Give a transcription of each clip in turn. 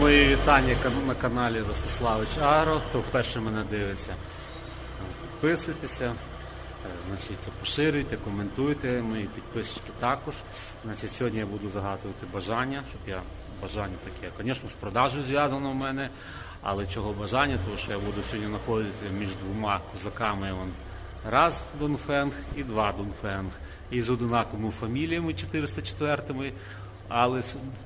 Мої вітання на каналі Ростиславич Агро. Хто вперше мене дивиться, підписуйтеся, е, значить, поширюйте, коментуйте, мої підписчики також. Значить, сьогодні я буду загадувати бажання, щоб я бажання таке, звісно, з продажею зв'язано в мене, але чого бажання, тому що я буду сьогодні знаходитися між двома козаками. Вон, раз Дунфенг і два Дунфенг. І з однаковими фаміліями 404 але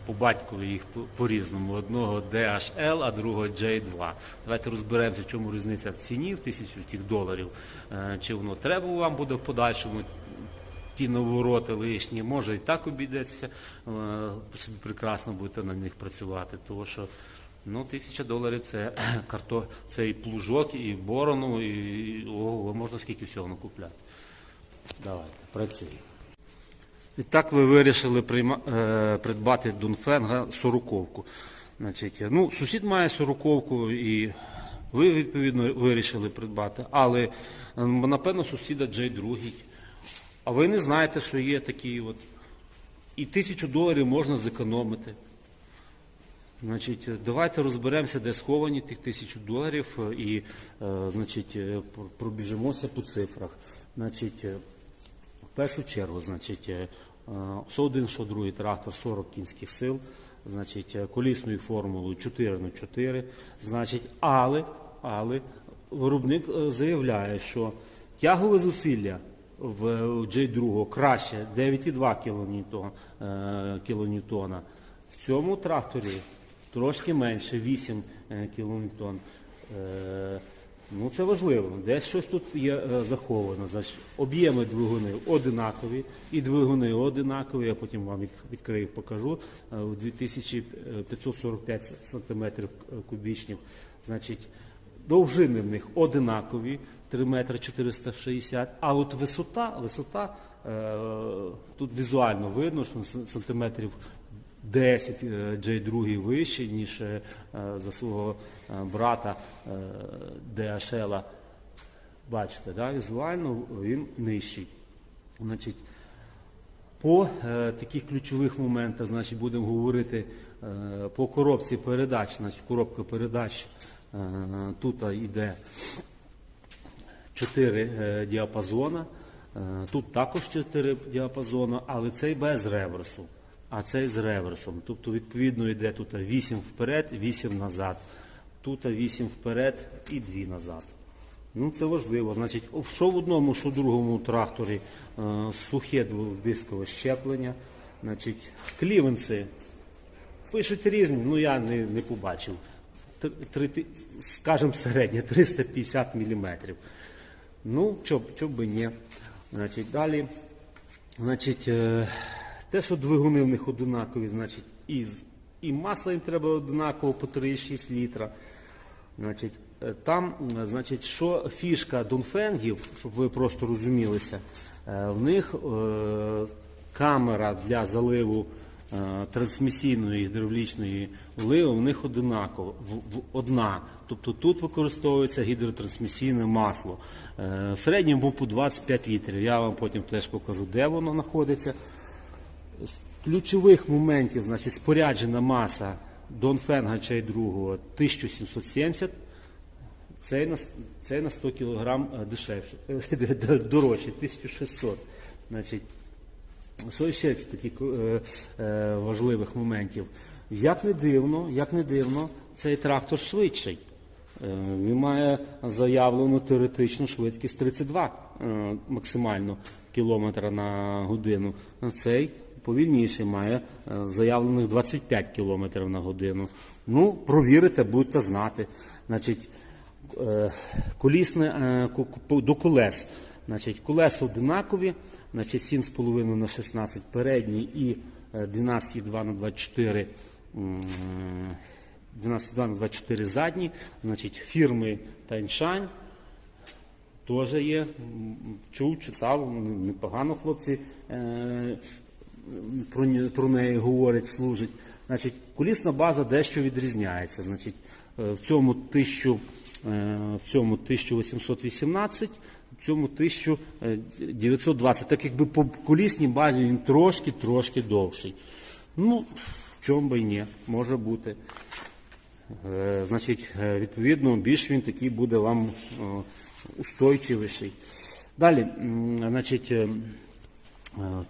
по батькові їх по- по-різному. Одного DHL, а другого J2. Давайте розберемося, в чому різниця в ціні в тисячу тих доларів. Е, Чи воно треба вам буде в подальшому ті навороти лишні, може і так обійдеться, е, собі прекрасно будете на них працювати, тому що ну, тисяча доларів це карто, це і плужок, і борону, і ого, можна скільки всього накупляти. Давайте, працюємо. І так ви вирішили е, придбати Дунфенга сороковку. Значить, ну, сусід має сороковку і ви відповідно вирішили придбати, але напевно сусіда Джей другий. А ви не знаєте, що є такі от. І тисячу доларів можна зекономити. Значить, давайте розберемося, де сховані тих тисячу доларів, і е, значить, е, пробіжимося по цифрах. Значить, в першу чергу, значить, що один, що другий трактор 40 кінських сил, значить, е, колісною формулою 4 на 4, значить, але, але виробник е, заявляє, що тягове зусилля в J2 краще 9,2 кілоньютон- е. В цьому тракторі трошки менше 8 е, кілоньютон. Е, Ну, це важливо. Десь щось тут є е, заховано. Значить, об'єми двигунів одинакові, і двигуни одинакові. Я потім вам їх відкрию, покажу. Е, У 2545 см кубічних. Значить, довжини в них одинакові, 3 метри 460, а от висота, висота е, тут візуально видно, що сантиметрів 10 е, J2 вище, ніж е, за свого е, брата е, DHL. Бачите, да? візуально він нижчий. Значить, по е, таких ключових моментах, значить, будемо говорити е, по коробці передач. Значить, коробка передач е, тут йде 4 е, діапазона. Е, Тут також 4 діапазона, але цей без реверсу, а цей з реверсом. Тобто, відповідно, йде тут 8 вперед, 8 назад. Тут 8 вперед і 2 назад. Ну, це важливо. Значить, що в одному, що в другому тракторі е, сухе дводискове щеплення. Значить, клівенці пишуть різні, ну я не, не побачив. Три- ти- середнє, 350 мм. Ну, чоб, чоб би ні. Значить, далі. Значить, е, те, що двигуни в них однакові, значить, і, і масло їм треба однаково по 3,6 літра. Значить, е, там, е, значить, що фішка Донфенгів, щоб ви просто розумілися, е, в них е, камера для заливу е, трансмісійної гідравлічної оливи в них одинакова, одна. Тобто тут використовується гідротрансмісійне масло. Е, В середньому по 25 літрів. Я вам потім теж покажу, де воно знаходиться. З ключових моментів, значить, споряджена маса Донфенга чай другого 1770, цей на, цей на 100 кг дешевше, е, дорожче, 1600. Значить, що ще з таких е, е, важливих моментів? Як не дивно, як не дивно, цей трактор швидший. Е, Він має заявлену теоретичну швидкість 32 е, максимально кілометра на годину. Цей повільніший має е, заявлених 25 кілометрів на годину. Ну, провірите, будете знати. Значить, е, колісне е, до колес. Значить, колеса одинакові, значить 7,5 на 16 передній і е, 12,2 на 24 м, 12,2 на 24 задні, значить, фірми Таньшань теж є. Чув, читав, непогано хлопці про, про неї говорять, служать. Значить, колісна база дещо відрізняється. Значить, е, в цьому 1000, е, в цьому 1818, в цьому 1920. Так якби по колісній базі він трошки-трошки довший. Ну, в чому би і ні, може бути. Е, Значить, е, відповідно, більш він такий буде вам е, устойчивіший. Далі, значить, е, Е,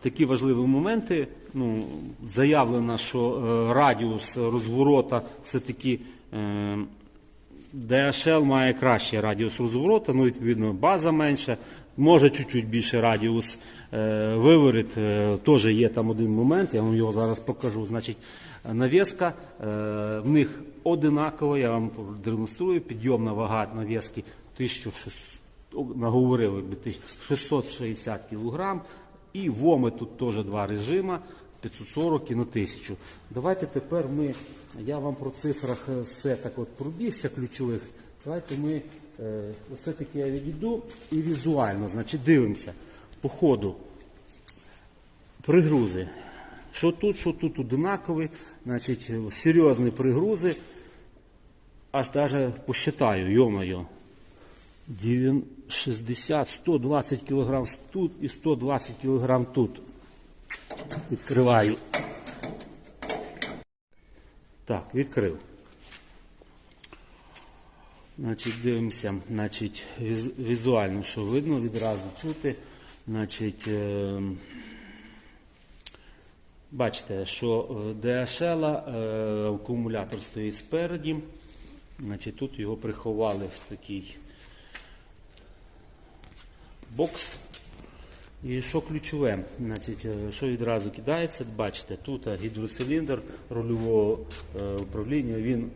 Такі важливі моменти. Ну, заявлено, що е, радіус розворота все-таки е, DHL має кращий радіус розворота, ну, відповідно, база менша, може чуть-чуть більше радіус. Е, виворіт е, теж є там один момент, я вам його зараз покажу. Значить, навіска е, в них одинакова, я вам продемонструю, підйомна вага навіски 1600 наговорив якби, тисяч- 660 кг. І ВОМи тут теж два режима 540 і на 1000. Давайте тепер ми, я вам про цифрах е, все так от пробігся ключових. Давайте ми е, все-таки я відійду і візуально, значить, дивимося по ходу. Пригрузи. Що тут, що тут одинакові, значить, серйозні пригрузи. Аж навіть посчитаю, йомайо. 60, 120 кг тут і 120 кг тут. Відкриваю. Так, відкрив. Значить, дивимося, значить, віз- візуально, що видно, відразу чути. Значить, е, бачите, що е, DHL е, акумулятор стоїть спереді. Значить, тут його приховали в такий бокс. І що ключове, значить, е, що відразу кидається, бачите, тут е, гідроциліндр рульового е, управління, він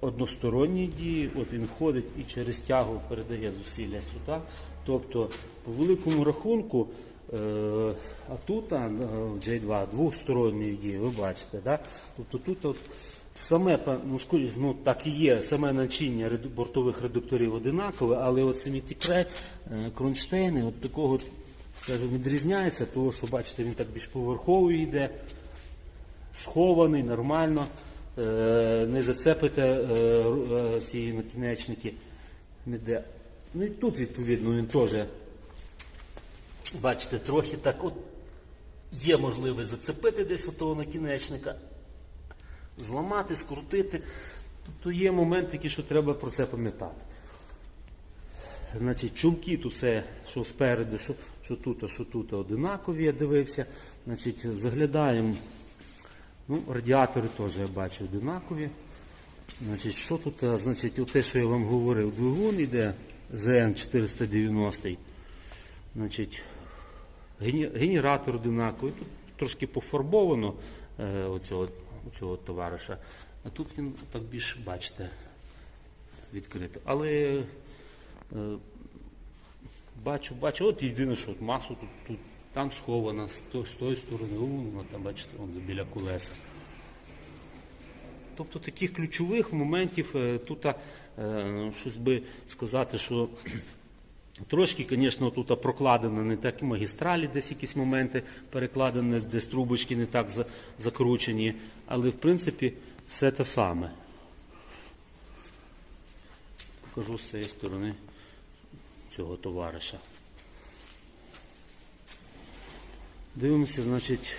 односторонній дії, от він входить і через тягу передає зусилля сюди. Тобто, по великому рахунку, а тут в J2 двосторонньої дії, ви бачите, да? тобто тут от саме, ну, ну так і є, саме начиння бортових редукторів одинакове, але от самі ті е, кронштейни, от такого, скажімо, відрізняється, того, що бачите, він так більш поверховий йде, схований, нормально, е, не зацепите е, ці накінечники ніде. Ну і тут, відповідно, він теж, бачите, трохи так от є можливість зацепити десь отого накінечника, зламати, скрутити. Тобто є момент такий, що треба про це пам'ятати. Значить, чулки тут це, що спереду, що, що тут, що тут одинакові, я дивився. Значить, заглядаємо. Ну, радіатори теж я бачу одинакові. Значить, що тут? Значить, те, що я вам говорив, двигун йде ЗН 490. Значить, генератор одинаковий. Тут трошки пофарбовано е, оцього, оцього товариша. А тут він так більш, бачите, відкрито. Але е, бачу, бачу, от єдине, що от масу тут, тут там схована, з, то- з тої сторони, вона там, бачите, вон біля колеса. Тобто таких ключових моментів е, тут е, щось би сказати, що трошки, звісно, тут прокладено не так магістралі, десь якісь моменти перекладені, десь трубочки не так закручені, але в принципі все те саме. Покажу з цієї сторони цього товариша. Дивимося, значить,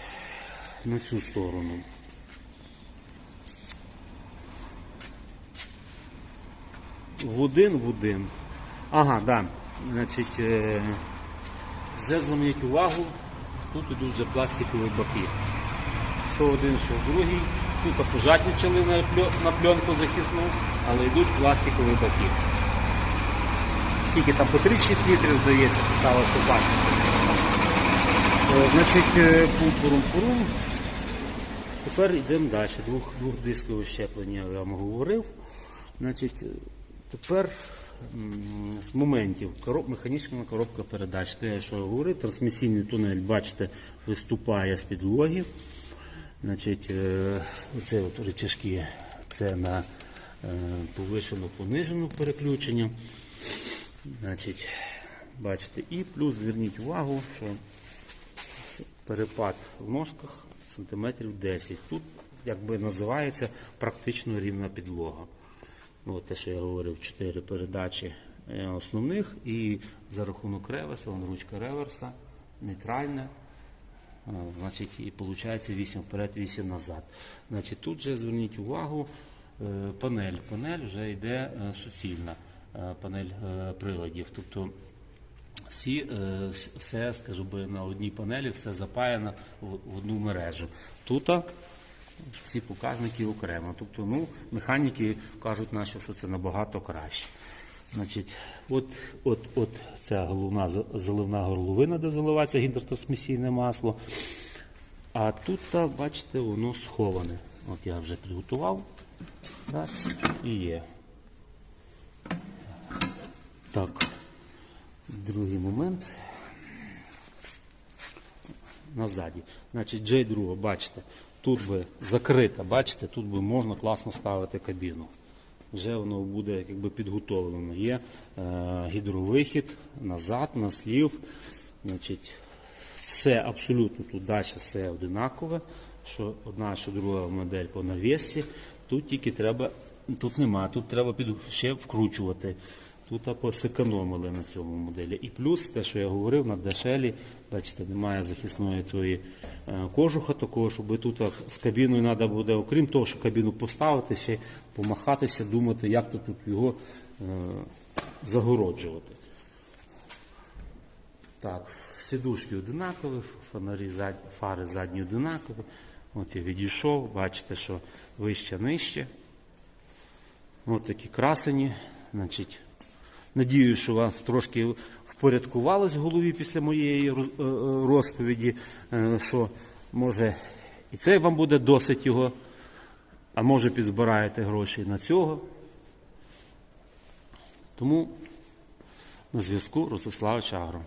на цю сторону. В один в один. Ага, да. Значить, е, вже зверніть увагу, тут ідуть вже пластикові баки. Що один, що другий. Тут пожатничали на, пленку захисну, але йдуть пластикові баки. Скільки там по 36 літрів, здається, писала стопа. Значить, е, пум-пурум-пурум. Тепер йдемо далі. Двох, двохдискове щеплення я вам говорив. Значить, е, тепер з моментів короб, механічна коробка передач. Те, що я говорив, трансмісійний тунель, бачите, виступає з підлоги. Значить, е, оце от речашки, це на е, повишену понижену переключення. Значить, бачите, і плюс зверніть увагу, що перепад в ножках сантиметрів 10. Тут, якби називається, практично рівна підлога. Ну, те, що я говорив, 4 передачі е, основних і за рахунок реверса, вон ручка реверса, нейтральна. Значить, і виходить 8 вперед, 8 назад. Значить, тут же зверніть увагу, е, панель. Панель вже йде е, суцільна, е, панель е, приладів. Тобто всі, е, все, скажу би, на одній панелі, все запаяно в, одну мережу. Тут всі показники окремо. Тобто, ну, механіки кажуть наші, що це набагато краще. Значить, от, от, от ця головна заливна горловина, де заливається гідротрансмісійне масло. А тут, бачите, воно сховане. От я вже приготував. Раз, і є. Так, другий момент. Назаді. Значить, J2, бачите, тут би закрита, бачите, тут би можна класно ставити кабіну. Вже воно буде якби підготовлено. Є е, гідровихід назад, на слів. Значить, все абсолютно тут далі все одинакове. Що одна, що друга модель по навісці. Тут тільки треба, тут немає, тут треба під, ще вкручувати. Тут посекономили на цьому моделі. І плюс те, що я говорив, на дешелі, бачите, немає захисної тої е, кожуха такого, щоб тут з кабіною треба буде, окрім того, що кабіну поставити, ще помахатися, думати, як тут його е, загороджувати. Так, сідушки одинакові, фонарі фари задні одинакові. От я відійшов, бачите, що вище нижче. От такі красені. Значить, надію, що у вас трошки впорядкувалось в голові після моєї е, е, розповіді, е, що може і це вам буде досить його, а може підзбираєте гроші на цього. Тому на зв'язку Ростиславич Агро.